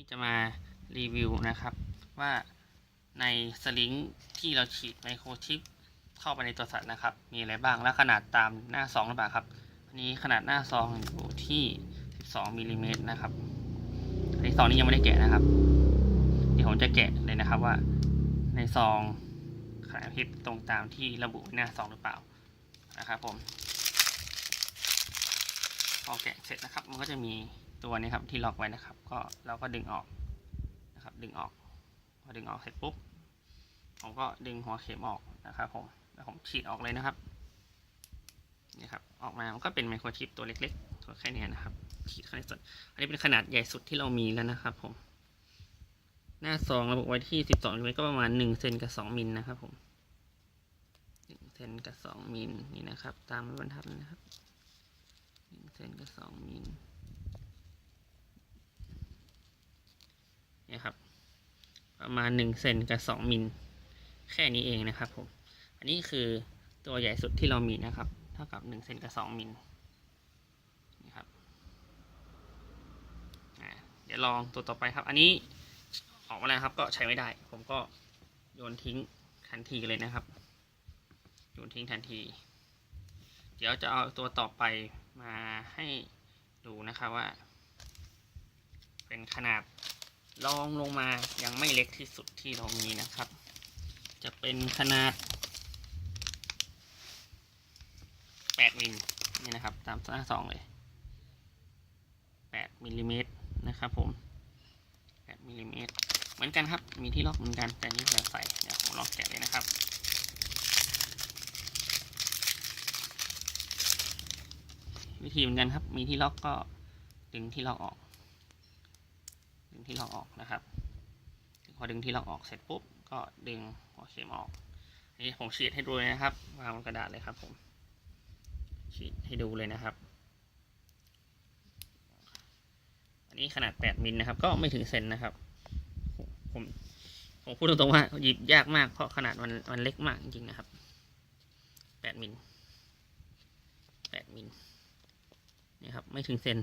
นี้จะมารีวิวนะครับ ว่าในสลิงที่เราฉีดไมโครชิปเข้าไปในตัวสัตว์นะครับ มีอะไรบ้างและขนาดตามหน้าซองหรือเปล่าครับอันนี้ขนาดหน้าซองอยู่ที่ 12มิลลิเมตรนะครับอันนี้ซองนี้ยังไม่ได้แกะนะครับเดี๋ยวผมจะแกะเลยนะครับว่า ในซองขนาดพิษตรงตามที่ระบุหน้าซองหรือเปล่านะครับผม อแกะเสร็จนะครับ มันก็จะมีตัวนี้ครับที่ล็อกไว้นะครับ ก็เราก็ดึงออกนะครับ ดึงออก พอดึงออกเสร็จปุ๊บ ผมก็ดึงหัวเข็มออกนะครับ ผม แล้วผมฉีดออกเลยนะครับ นี่ครับ ออกมา มันก็เป็นไมโครชิปตัวเล็กๆ ตัวแค่นี้นะครับ ฉีดข้าในส่วนอันนี้เป็นขนาดใหญ่สุดที่เรามีแล้วนะครับ ผม หน้าซองระบุไว้ที่ 12มิลลิเมตรก็ประมาณ1เซนกับ 2มิลนะครับ ผม1เซนกับ 2มิลนี่นะครับ ตามบรรทัดนะครับ เซนกับ2มิลเนี่ยครับ ประมาณหนึ่งเซนกับสองมิลแค่นี้เองนะครับผมอันนี้คือตัวใหญ่สุดที่เรามีนะครับ เท่ากับหนึ่งเซนกับสองมิลนี่ครับเดี๋ยวลองตัวต่อไปครับ อันนี้ออกมาแล้วครับ ก็ใช้ไม่ได้ ผมก็โยนทิ้งทันทีเลยนะครับ โยนทิ้งทันที เดี๋ยวจะเอาตัวต่อไปมาให้ดูนะครับว่า เป็นขนาดลองลงมายังไม่เล็กที่สุดที่เรามีนะครับ จะเป็นขนาด 8มิลนี่นะครับ ตามหน้าซองเลย 8มิลลิเมตรนะครับผม 8มิลลิเมตรเหมือนกันครับ มีที่ล็อกเหมือนกัน แต่นี่แบบใส่ เดี๋ยวผมลองแกะเลยนะครับ วิธีเหมือนกันครับ มีที่ล็อกก็ดึงที่ล็อกออก ดึงที่ล็อกออกนะครับพอดึงที่ล็อกออกเสร็จปุ๊บก็ดึงหัวเข็มออกนนี้ผมฉีดให้ดูเลยนะครับวางบนกระดาษเลยครับผมฉีดให้ดูเลยนะครับ อันนี้ขนาด 8 มิลนะครับ ก็ไม่ถึงเซนนะครับ ผมผมพูดตรงๆว่าหยิบยากมากเพราะขนาดมันมันเล็กมากจริงๆนะครับ 8 มิล8มิล ครับ ไม่ถึงเซน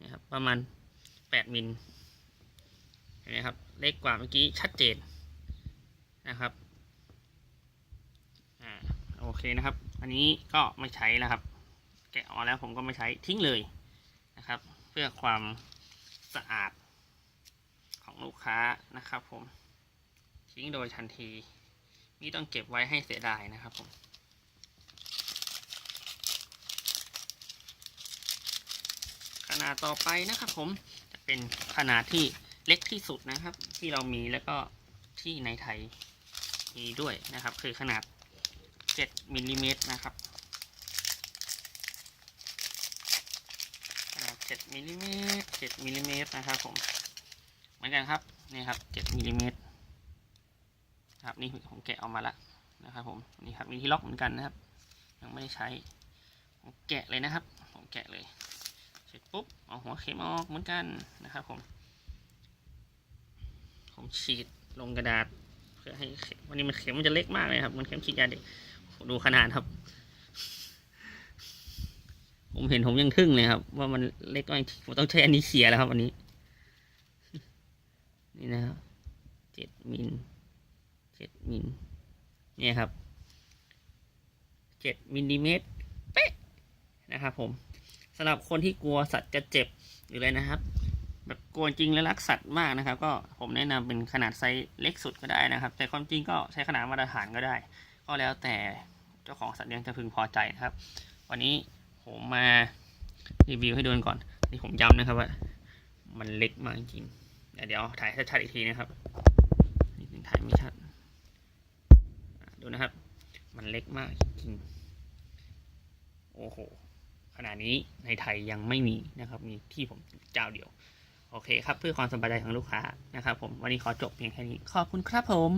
นี่ครับ ประมาณ 8 มิลเห็นไหมครับ เล็กกว่าเมื่อกี้ชัดเจนนะครับอ่าโอเคนะครับ อันนี้ก็ไม่ใช้แล้วครับ แกะออกแล้วผมก็ไม่ใช้ทิ้งเลยนะครับ เพื่อความสะอาดของลูกค้านะครับผมทิ้งโดยทันทีนี่ต้องเก็บไว้ให้เสียดายนะครับผม นาดต่อไปนะครับผมจะเป็นขนาดที่เล็กที่สุดนะครับ ที่เรามีแล้วก็ที่ในไทยมีด้วยนะครับ คือขนาด 7มิลลิเมตรนะครับขนาด7มิลลิเมตร7มิลลิเมตรนะครับผมเหมือนกันครับนี่ครับ7มิลลิเมตรครับนี่ผมแกะออกมาแล้วนะครับผมนี่ครับมีที่ล็อกเหมือนกันนะครับ ยังไม่ได้ใช้ผมแกะเลยนะครับ ผมแกะเลย เสร็จปุ๊บเอาหัวเข็มออกเหมือนกันนะครับผม ผมฉีดลงกระดาษ เพื่อให้เข็มวันนี้มันเข็มมันจะเล็กมากเลยครับ มันเข็มฉีดยาเด็กดูขนาดครับ ผมเห็นผมยังทึ่งเลยครับ ว่ามันเล็กมากผมต้องใช้อันนี้เสียแล้วครับอันนี้ นี่นะครับเจ็ดมิลเจ็ดมิลเนี่ยครับเจ็ดมิลลิเมตรเป๊ะนะครับผม สำหรับคนที่กลัวสัตว์จะเจ็บหรืออะไรนะครับ แบบกลัวจริงและรักสัตว์มากนะครับ ก็ผมแนะนำเป็นขนาดไซส์เล็กสุดก็ได้นะครับ แต่ความจริงก็ใช้ขนาดมาตรฐานก็ได้ ก็แล้วแต่เจ้าของสัตว์เลี้ยงจะพึงพอใจนะครับ วันนี้ผมมารีวิวให้ดูก่อนนี่ผมย้ำนะครับว่ามันเล็กมากจริงเดี๋ยวถ่ายชัดๆอีกทีนะครับนี่ถ่ายไม่ชัดดูนะครับ มันเล็กมากจริงโอ้โห ขณะนี้ในไทยยังไม่มีนะครับมีที่ผมเจ้าเดียว โอเคครับ เพื่อความสบายใจของลูกค้านะครับผมวันนี้ขอจบเพียงแค่นี้ ขอบคุณครับผม